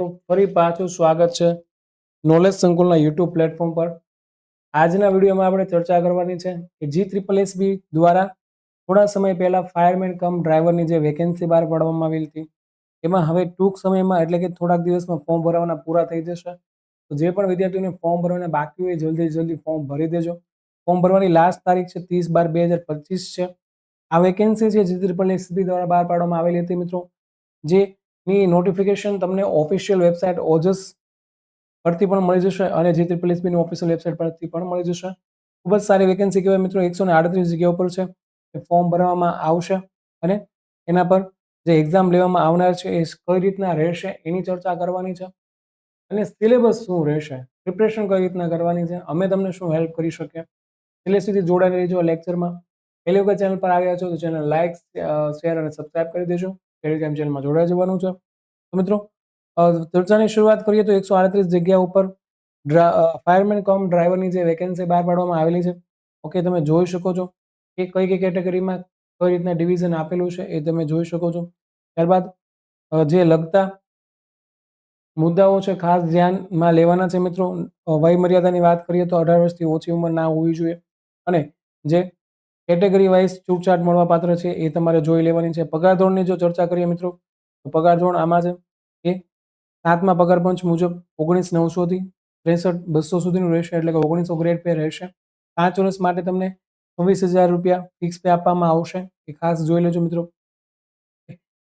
ફરી પાછું સ્વાગત છે નોલેજ સંકુલના યુટ્યુબ પ્લેટફોર્મ પર. આજના વિડીયોમાં આપણે ચર્ચા કરવાની છે કે જી ટ્રિપલ એસબી દ્વારા થોડા સમય પહેલાં ફાયરમેન કમ ડ્રાઈવરની જે વેકેન્સી બહાર પાડવામાં આવી હતી, એમાં હવે ટૂંક સમયમાં એટલે કે થોડાક દિવસમાં ફોર્મ ભરવાના પૂરા થઈ જશે. તો જે પણ વિદ્યાર્થીઓને ફોર્મ ભરવાના બાકી હોય જલ્દી જલ્દી ફોર્મ ભરી દેજો. ફોર્મ ભરવાની લાસ્ટ તારીખ છે ત્રીસ બાર બે હજાર પચીસ છે. આ વેકેન્સી છે જી ટ્રિપલ એસબી દ્વારા બહાર પાડવામાં આવેલી હતી મિત્રો. જે ની નોટિફિકેશન તમને ઓફિશિયલ વેબસાઇટ ઓજસ પરથી પણ મળી જશે અને જે ત્રિપલ એસબીની ઓફિશિયલ વેબસાઇટ પરથી પણ મળી જશે. ખૂબ જ સારી વેકેન્સી કહેવાય મિત્રો, એકસો ને આડત્રીસ જગ્યા ઉપર છે. એ ફોર્મ ભરવામાં આવશે અને એના પર જે એક્ઝામ લેવામાં આવનાર છે એ કઈ રીતના રહેશે એની ચર્ચા કરવાની છે અને સિલેબસ શું રહેશે પ્રિપરેશન કઈ રીતના કરવાની છે, અમે તમને શું હેલ્પ કરી શકીએ? એટલે સુધી જોડાઈ રહેજો લેક્ચરમાં પહેલી વખત ચેનલ પર આવ્યા છો તો ચેનલ લાઇક શેર અને સબસ્ક્રાઇબ કરી દેજો. ટેલિગ્રામ ચેનલમાં જોડાઈ જવાનું છે. મિત્રો ચર્ચાની શરૂઆત કરીએ તો એકસો આડત્રીસ જગ્યા ઉપર ફાયરમેન કોમ ડ્રાઈવરની જે વેકેન્સી બહાર પાડવામાં આવેલી છે. ઓકે તમે જોઈ શકો છો કે કઈ કઈ કેટેગરીમાં કઈ રીતના ડિવિઝન આપેલું છે એ તમે જોઈ શકો છો. ત્યારબાદ જે લગતા મુદ્દાઓ છે ખાસ ધ્યાનમાં લેવાના છે મિત્રો. વયમર્યાદાની વય મર્યાદાની વાત કરીએ તો અઢાર વર્ષથી ઓછી ઉંમર ના હોવી જોઈએ. અને જે કેટેગરી વાઇઝ છૂટછાટ મળવા પાત્ર છે એ તમારે જોઈ લેવાની છે. પગાર ધોરણની જો ચર્ચા કરીએ મિત્રો પગાર ધોરણ આમાં છે? કે સાતમા પગાર પંચ મુજબ ઓગણીસ નવસોથી ત્રેસઠ બસો સુધીનું રહેશે, એટલે કે ઓગણીસો ગ્રેડ પે રહેશે. પાંચ વર્ષ માટે તમને ચોવીસ હજાર રૂપિયા ફિક્સ પે આપવામાં આવશે. એ ખાસ જોઈ લેજો મિત્રો.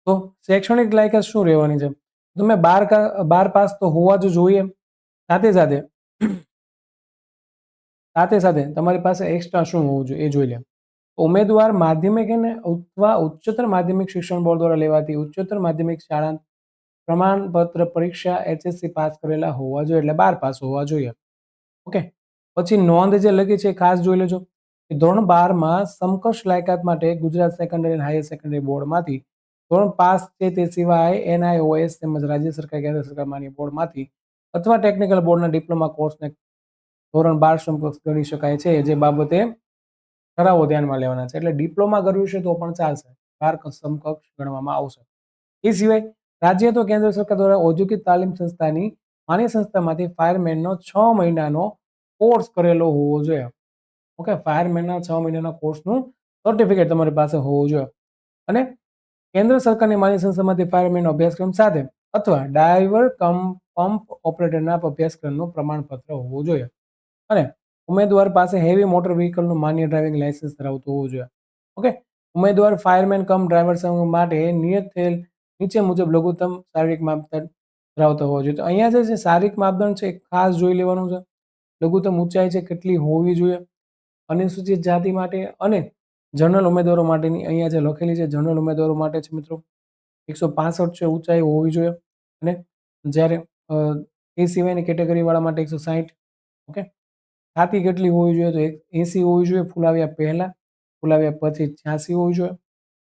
તો શૈક્ષણિક લાયકાત શું રહેવાની છે? તમે બાર બાર પાસ તો હોવા જ જોઈએ. સાથે સાથે સાથે સાથે તમારી પાસે એક્સ્ટ્રા શું હોવું જોઈએ એ જોઈ લે ઉમેદવાર માધ્યમિક અને અથવા ઉચ્ચતર માધ્યમિક શિક્ષણ બોર્ડ દ્વારા લેવાતી ઉચ્ચતર માધ્યમિક શાળા પ્રમાણપત્ર પરીક્ષા એચએસસી પાસ કરેલા હોવા જોઈએ, એટલે બાર પાસ હોવા જોઈએ. ઓકે, પછી નોંધ જે લખી છે ખાસ જોઈ લેજો. કે ધોરણ બારમાં સમકક્ષ લાયકાત માટે ગુજરાત સેકન્ડરી અને હાયર સેકન્ડરી બોર્ડમાંથી ધોરણ પાસ છે તે સિવાય એનઆઈઓએસ તેમજ રાજ્ય સરકાર, કેન્દ્ર સરકાર બોર્ડમાંથી અથવા ટેકનિકલ બોર્ડના ડિપ્લોમા કોર્સને ધોરણ બાર સમકક્ષ ગણી શકાય છે, જે બાબતે ઠરાવો ધ્યાનમાં લેવાના છે. એટલે ડિપ્લોમા કર્યું છે તો પણ ચાલશે. બાર સમકક્ષ ગણવામાં આવશે. એ સિવાય રાજ્ય તો કેન્દ્ર સરકાર દ્વારા ઔદ્યોગિક તાલીમ સંસ્થાની માન્ય સંસ્થામાંથી ફાયરમેનનો છ મહિનાનો કોર્સ કરેલો હોવો જોઈએ. ઓકે, ફાયરમેનના છ મહિનાના કોર્સનું સર્ટિફિકેટ તમારી પાસે હોવું જોઈએ. અને કેન્દ્ર સરકારની માન્ય સંસ્થામાંથી ફાયરમેનનો અભ્યાસક્રમ સાથે અથવા ડ્રાઈવર કમ, પંપ ઓપરેટરના અભ્યાસક્રમનું પ્રમાણપત્ર હોવું જોઈએ. અને ઉમેદવાર પાસે હેવી મોટર વ્હીકલનું માન્ય ડ્રાઇવિંગ લાયસન્સ ધરાવતું હોવું જોઈએ. ઓકે ઉમેદવાર ફાયરમેન કમ ડ્રાઈવર સંઘ માટે નિયત થયેલ નીચે મુજબ લઘુત્તમ શારીરિક માપદંડ ધરાવતો હોવો જોઈએ. તો અહીંયા જે શારીરિક માપદંડ છે, એ ખાસ જોઈ લેવાનું છે. લઘુત્તમ ઊંચાઈ છે, કેટલી હોવી જોઈએ અનુસૂચિત જાતિ માટે અને જનરલ ઉમેદવારો માટેની અહીંયા જે લખેલી છે, જનરલ ઉમેદવારો માટે છે મિત્રો, એકસો પાસઠ છે, ઊંચાઈ હોવી જોઈએ. અને જ્યારે એ સિવાયની કેટેગરીવાળા માટે એકસો સાહીઠ ઓકે છાતી કેટલી હોવી જોઈએ તો એક એસી હોવી જોઈએ, ફૂલાવ્યા પહેલાં, ફૂલાવ્યા પછી છ્યાસી હોવી જોઈએ.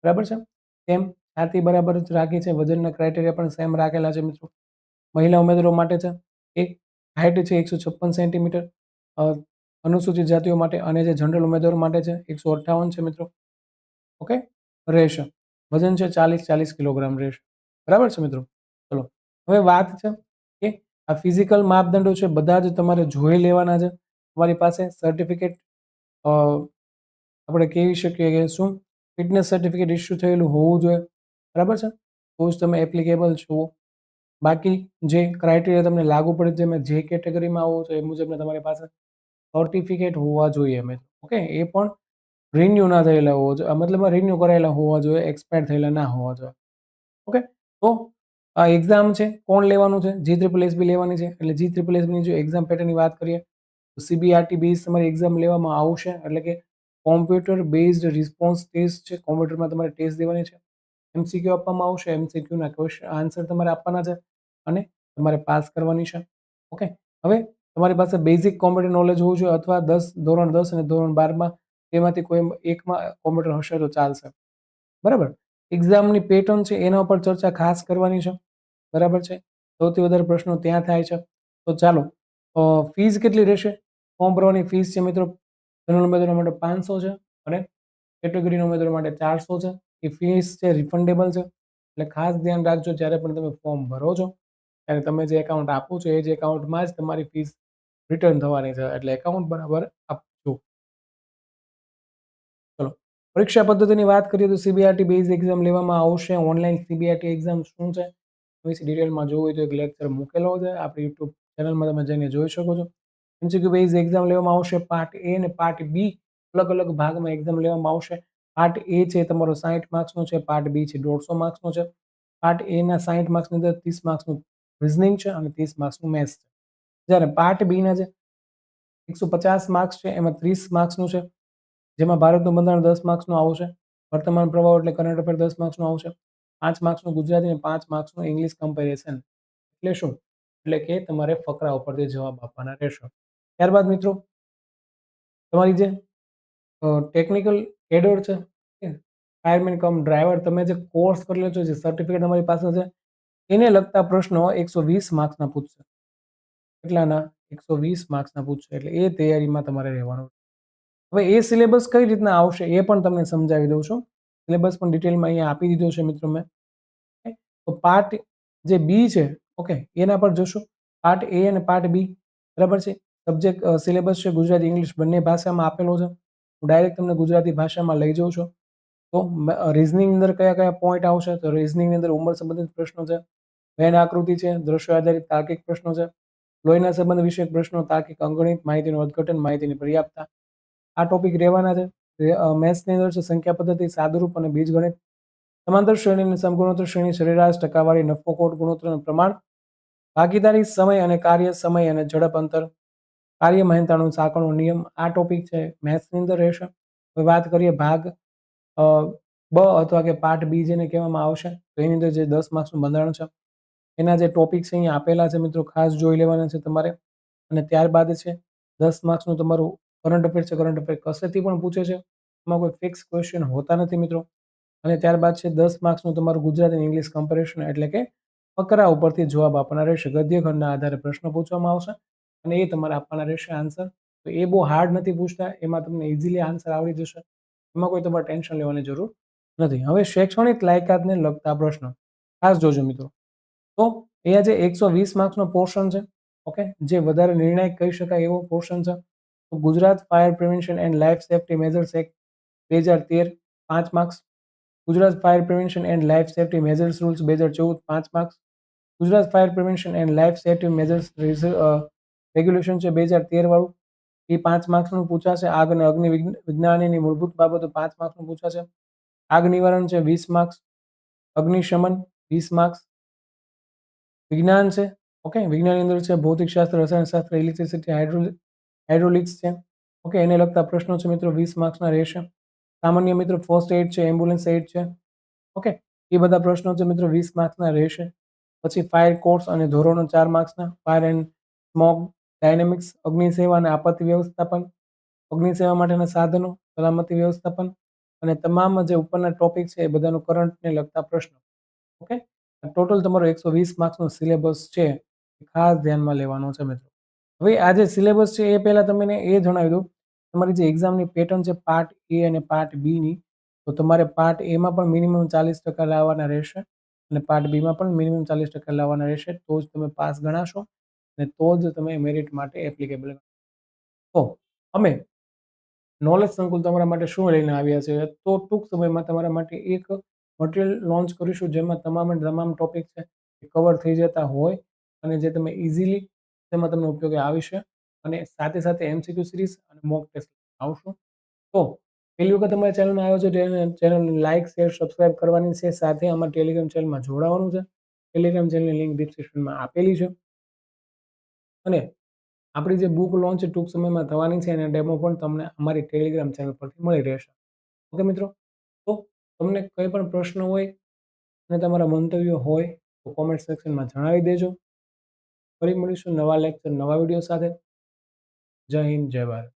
બરાબર છે? તેમ છાતી બરાબર જ રાખી છે, વજનના ક્રાઇટેરિયા પણ સેમ રાખેલા છે મિત્રો. મહિલા ઉમેદવારો માટે છે એ હાઇટ છે એકસો છપ્પન સેન્ટીમીટર અનુસૂચિત જાતિઓ માટે અને જે જનરલ ઉમેદવારો માટે છે, એકસો અઠ્ઠાવન છે મિત્રો. ઓકે? રહેશે વજન છે ચાલીસ ચાલીસ કિલોગ્રામ રહેશે બરાબર છે મિત્રો? ચલો, હવે વાત છે કે આ ફિઝિકલ માપદંડો છે, બધા જ તમારે જોઈ લેવાના છે. તમારી પાસે સર્ટિફિકેટ આપણે કહી શકીએ કે શું ફિટનેસ સર્ટિફિકેટ ઇસ્યુ થયેલું હોવું જોઈએ બરાબર છે તો જ તમે એપ્લિકેબલ છો બાકી જે ક્રાઇટેરિયા તમને લાગુ પડે છે મેં જે કેટેગરીમાં આવો છો એ મુજબના તમારી પાસે સર્ટિફિકેટ હોવા જોઈએ મેં ઓકે એ પણ રિન્યુ ના થયેલા હોવા જોઈએ મતલબ રિન્યુ કરાયેલા હોવા જોઈએ એક્સપાયર થયેલા ના હોવા જોઈએ ઓકે તો આ એક્ઝામ છે કોણ લેવાનું છે જી ત્રિપલ એસબી લેવાની છે એટલે જી ત્રિપલ એસબીની જો એક્ઝામ પેટર્નની વાત કરીએ તો સીબીઆરટી બેઝ તમારી એક્ઝામ લેવામાં આવશે, એટલે કે કોમ્પ્યુટર બેઝડ રિસ્પોન્સ ટેસ્ટ છે કોમ્પ્યુટરમાં તમારે ટેસ્ટ દેવાની છે. એમસીક્યુ આપવામાં આવશે એમસીક્યુના ક્વેશ્ચન આન્સર તમારે આપવાના છે અને તમારે પાસ કરવાની છે. ઓકે હવે તમારી પાસે બેઝિક કોમ્પ્યુટર નોલેજ હોવું જોઈએ અથવા દસ, ધોરણ દસ અને ધોરણ બારમાં તેમાંથી કોઈ એકમાં કોમ્પ્યુટર હશે તો ચાલશે. બરાબર? એક્ઝામની પેટર્ન છે, એના ઉપર ચર્ચા ખાસ કરવાની છે. બરાબર છે? સૌથી વધારે પ્રશ્નો ત્યાં થાય છે. તો ચાલો ફીસ કેટલી રહેશે? ફોર્મ ભરવાની ફીસ છે મિત્રો જનરલ ઉમેદવારો માટે પાંચસો છે અને કેટેગરીના ઉમેદવારો માટે ચારસો છે. એ ફીસ છે રિફંડેબલ છે. એટલે ખાસ ધ્યાન રાખજો જ્યારે પણ તમે ફોર્મ ભરો છો ત્યારે તમે જે એકાઉન્ટ આપો છો, એ જ એકાઉન્ટમાં જ તમારી ફીસ રિટર્ન થવાની છે. એટલે એકાઉન્ટ બરાબર આપજો. ચલો, પરીક્ષા પદ્ધતિની વાત કરીએ તો સીબીઆરટી બેઝ એક્ઝામ લેવામાં આવશે. ઓનલાઈન સીબીઆરટી એક્ઝામ શું છે? વિશે ડિટેલમાં જોવું હોય તો એક લેક્ચર મૂકેલો છે. આપણી યુટ્યુબ ચેનલમાં તમે જઈને જોઈ શકો છો. એમસીક્યુ બેઝ એક્ઝામ લેવામાં આવશે પાર્ટ એ અને પાર્ટ બી અલગ અલગ ભાગમાં એક્ઝામ લેવામાં આવશે. પાર્ટ એ છે તમારો સાહીઠ માર્ક્સનો છે પાર્ટ બી છે દોઢસો માર્ક્સનો છે. પાર્ટ એના સાહીઠ માર્ક્સની અંદર ત્રીસ માર્ક્સનું રિઝનિંગ છે અને ત્રીસ માર્ક્સનું મેથ્સ છે. જ્યારે પાર્ટ બીના જે એકસો પચાસ માર્ક્સ છે, એમાં ત્રીસ માર્ક્સનું છે. જેમાં ભારતનું બંધારણ દસ માર્ક્સનું આવશે. વર્તમાન પ્રવાહ એટલે કરંટ અફેર દસ માર્ક્સનું આવશે. પાંચ માર્ક્સનું ગુજરાતી અને પાંચ માર્ક્સનું ઇંગ્લિશ કમ્પેરિઝન એટલે શું? એટલે કે તમારે ફકરા ઉપરથી જવાબ આપવાના રહેશે. ત્યારબાદ મિત્રો, તમારી જે ટેકનિકલ કેડર છે ફાયરમેન કમ ડ્રાઈવર તમે જે કોર્સ કરેલો છો, જે સર્ટિફિકેટ તમારી પાસે છે, એને લગતા પ્રશ્નો એકસો વીસ માર્ક્સના પૂછશે. કેટલાના એકસો વીસ માર્ક્સના પૂછશે, એટલે એ તૈયારીમાં તમારે રહેવાનું હવે એ સિલેબસ કઈ રીતના આવશે એ પણ તમને સમજાવી દઉં છું. સિલેબસ પણ ડિટેલમાં અહીંયા આપી દીધો છે મિત્રો મેં. તો પાર્ટ જે બી છે ઓકે એના પર જોશું. પાર્ટ એ અને પાર્ટ બી બરાબર છે? સબ્જેક્ટ સિલેબસ છે, ગુજરાતી ઇંગ્લિશ બંને ભાષામાં આપેલો છે. હું ડાયરેક્ટ તમને ગુજરાતી ભાષામાં લઈ જાઉં છું. તો રિઝનિંગ અંદર કયા કયા પોઈન્ટ આવશે? તો રિઝનિંગની અંદર ઉંમર સંબંધિત પ્રશ્નો છે. વેન આકૃતિ છે, દ્રશ્ય આધારિત તાર્કિક પ્રશ્નો છે. લોહીના સંબંધ વિષયક પ્રશ્નો, તાર્કિક અંગણિત, માહિતીનું અર્થઘટન માહિતીની પર્યાપ્તતા. આ ટોપિક રહેવાના છે. મેથ્સની અંદર છે, સંખ્યા પદ્ધતિ, સાદુરૂપ અને બીજગણિત. સમાંતર શ્રેણી અને સમગુણોત્તર શ્રેણી, સરેરાશ, ટકાવારી, નફો, કોટ ગુણોત્તરનું પ્રમાણ. ભાગીદારી સમય અને કાર્ય સમય અને ઝડપ અંતર. કાર્ય મહેનતાણું સાંકળો નિયમ આ ટોપિક છે મેથ્સની અંદર રહેશે. હવે વાત કરીએ ભાગ બ અથવા કે પાર્ટ બી જેને કહેવામાં આવશે, તો એની અંદર જે દસ માર્ક્સનું બંધારણ છે, એના જે ટોપિક્સ અહીંયા આપેલા છે મિત્રો, ખાસ જોઈ લેવાના છે તમારે. અને ત્યારબાદ છે, દસ માર્ક્સનું તમારું કરંટ અફેર છે કરંટ અફેર કસેથી પણ પૂછે છે. એમાં કોઈ ફિક્સ ક્વેશ્ચન હોતા નથી મિત્રો. અને ત્યારબાદ છે, દસ માર્ક્સનું તમારું ગુજરાતી ઇંગ્લિશ કમ્પેરિઝન એટલે કે ફકરા ઉપરથી જવાબ આપવાના રહેશે. ગદ્ય ખંડના આધારે પ્રશ્ન પૂછવામાં આવશે. અને એ તમારે આપવાના રહેશે આન્સર તો એ બહુ હાર્ડ નથી પૂછતા, એમાં તમને ઇઝીલી આન્સર આવડી જશે. એમાં કોઈ તમારે ટેન્શન લેવાની જરૂર નથી. હવે શૈક્ષણિક લાયકાતને લગતા પ્રશ્નો. ખાસ જોજો મિત્રો. તો એ આજે એકસો વીસ માર્ક્સનો પોર્શન છે ઓકે જે વધારે નિર્ણાયક કહી શકાય એવો પોર્શન છે. તો Gujarat fire prevention and life safety measures act બે હજાર તેર, પાંચ marks Gujarat fire prevention and life safety measures rules બે હજાર ચૌદ, પાંચ marks Gujarat fire prevention and life safety measures regulation છે બે હજાર તેર વાળું. એ પાંચ માર્ક્સનું પૂછાશે. આગ અને અગ્નિ વિજ્ઞાનની મૂળભૂત બાબતો પાંચ માર્ક્સનું પૂછાશે. આગ નિવારણ છે વીસ માર્ક્સ. અગ્નિશમન વીસ માર્ક્સ. વિજ્ઞાન છે, ઓકે, વિજ્ઞાનની અંદર છે ભૌતિકશાસ્ત્ર રસાયણશાસ્ત્ર ઇલેક્ટ્રિસિટી હાઇડ્રો હાઇડ્રોલિક્સ છે. ઓકે, એને લગતા પ્રશ્નો છે મિત્રો વીસ માર્ક્સના રહેશે. સામાન્ય મિત્રો ફર્સ્ટ એડ છે, એમ્બ્યુલન્સ એડ છે. ઓકે, એ બધા પ્રશ્નો છે મિત્રો વીસ માર્ક્સના રહેશે. પછી ફાયર કોર્સ અને ધોરણો ચાર માર્ક્સના. ફાયર એન્ડ સ્મોક ડાયનેમિક્સ અગ્નિસેવા અને આપત્તિ વ્યવસ્થાપન, અગ્નિસેવા માટેના સાધનો, સલામતી વ્યવસ્થાપન અને તમામ જે ઉપરના ટોપિક છે એ બધાનું કરંટને લગતા પ્રશ્નો. ઓકે? ટોટલ તમારો એકસો વીસ માર્ક્સનો સિલેબસ છે ખાસ ધ્યાનમાં લેવાનો છે મિત્રો. હવે આ જે સિલેબસ છે એ પહેલાં તમને એ જણાવી દઉં. તમારી જે એક્ઝામની પેટર્ન છે પાર્ટ એ અને પાર્ટ બીની તો તમારે પાર્ટ એમાં પણ મિનિમમ ચાલીસ ટકા લાવવાના રહેશે અને પાર્ટ બીમાં પણ મિનિમમ ચાલીસ ટકા લાવવાના રહેશે. તો જ તમે પાસ ગણાશો. અને તો જ તમે મેરિટ માટે એપ્લિકેબલ તો અમે નોલેજ સંકુલ તમારા માટે શું લઈને આવ્યા છે? તો ટૂંક સમયમાં તમારા માટે એક મટીરિયલ લોન્ચ કરીશું જેમાં તમામ તમામ ટોપિક છે એ કવર થઈ જતા હોય અને જે તમે ઇઝીલી તેમાં તમને ઉપયોગી આવી છે અને સાથે સાથે એમસીક્યુ સિરીઝ અને મોક ટેસ્ટ આવશું. તો પહેલી વખત તમારા ચેનલમાં આવ્યો છે ચેનલને લાઇક શેર સબસ્ક્રાઇબ કરવાની છે. સાથે અમારા ટેલિગ્રામ ચેનલમાં જોડાવાનું છે. ટેલિગ્રામ ચેનલની લિંક ડિસ્ક્રિપ્શનમાં આપેલી છે. અને આપણી જે બુક લોન્ચ ટૂંક સમયમાં થવાની છે, એના ડેમો પણ તમને અમારી ટેલિગ્રામ ચેનલ પરથી મળી રહેશે. ઓકે મિત્રો? તો તમને કંઈ પણ પ્રશ્ન હોય અને તમારા મંતવ્યો હોય, તો કોમેન્ટ સેક્શનમાં જણાવી દેજો. ફરી મળીશું નવા લેક્ચર નવા વીડિયો સાથે. જય હિન્દ, જય ભારત.